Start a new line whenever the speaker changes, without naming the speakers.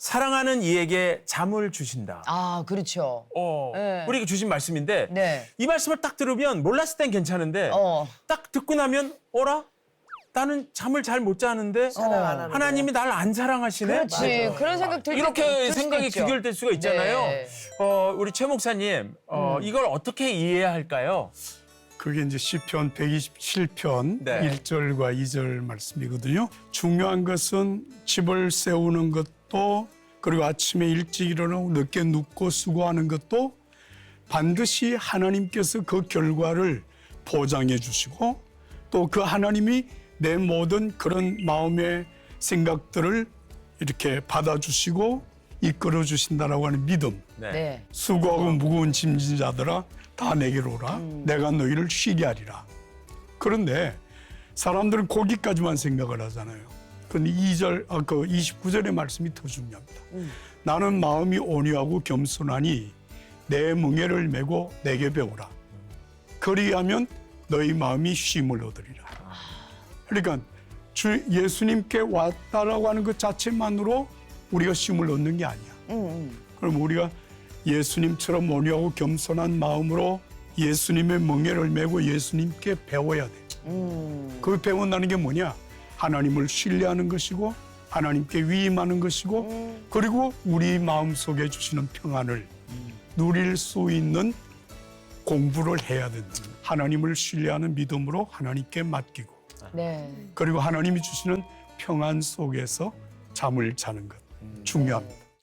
사랑하는 이에게 잠을 주신다.
아, 그렇죠.
어,
네.
우리가 주신 말씀인데
네.
이 말씀을 딱 들으면 몰랐을 땐 괜찮은데
어.
딱 듣고 나면 어라? 나는 잠을 잘 못 자는데
사랑 안 하는데.
하나님이 날 안 사랑하시네.
그렇지. 그런 생각 들
이렇게 생각이. 귀결될 수가 있잖아요.
네.
어, 우리 최 목사님, 어, 이걸 어떻게 이해해야 할까요?
그게 이제 시편 127편
네.
1절과 2절 말씀이거든요. 중요한 것은 집을 세우는 것 도 그리고 아침에 일찍 일어나고 늦게 눕고 수고하는 것도 반드시 하나님께서 그 결과를 보장해 주시고 또 그 하나님이 내 모든 그런 마음의 생각들을 이렇게 받아주시고 이끌어 주신다라고 하는 믿음.
네.
수고하고 무거운 짐진 자들아 다 내게로 오라. 내가 너희를 쉬게 하리라. 그런데 사람들은 거기까지만 생각을 하잖아요 근데 2절 아, 그 29절의 말씀이 더 중요합니다. 나는 마음이 온유하고 겸손하니 내 멍에를 메고 내게 배우라. 그리하면 너희 마음이 쉼을 얻으리라. 그러니까 주 예수님께 왔다라고 하는 것 자체만으로 우리가 쉼을 얻는 게 아니야. 그럼 우리가 예수님처럼 온유하고 겸손한 마음으로 예수님의 멍에를 메고 예수님께 배워야 돼. 그 배운다는 게 뭐냐? 하나님을 신뢰하는 것이고 하나님께 위임하는 것이고 그리고 우리 마음 속에 주시는 평안을 누릴 수 있는 공부를 해야 된다. 하나님을 신뢰하는 믿음으로 하나님께 맡기고
네.
그리고 하나님이 주시는 평안 속에서 잠을 자는 것 중요합니다.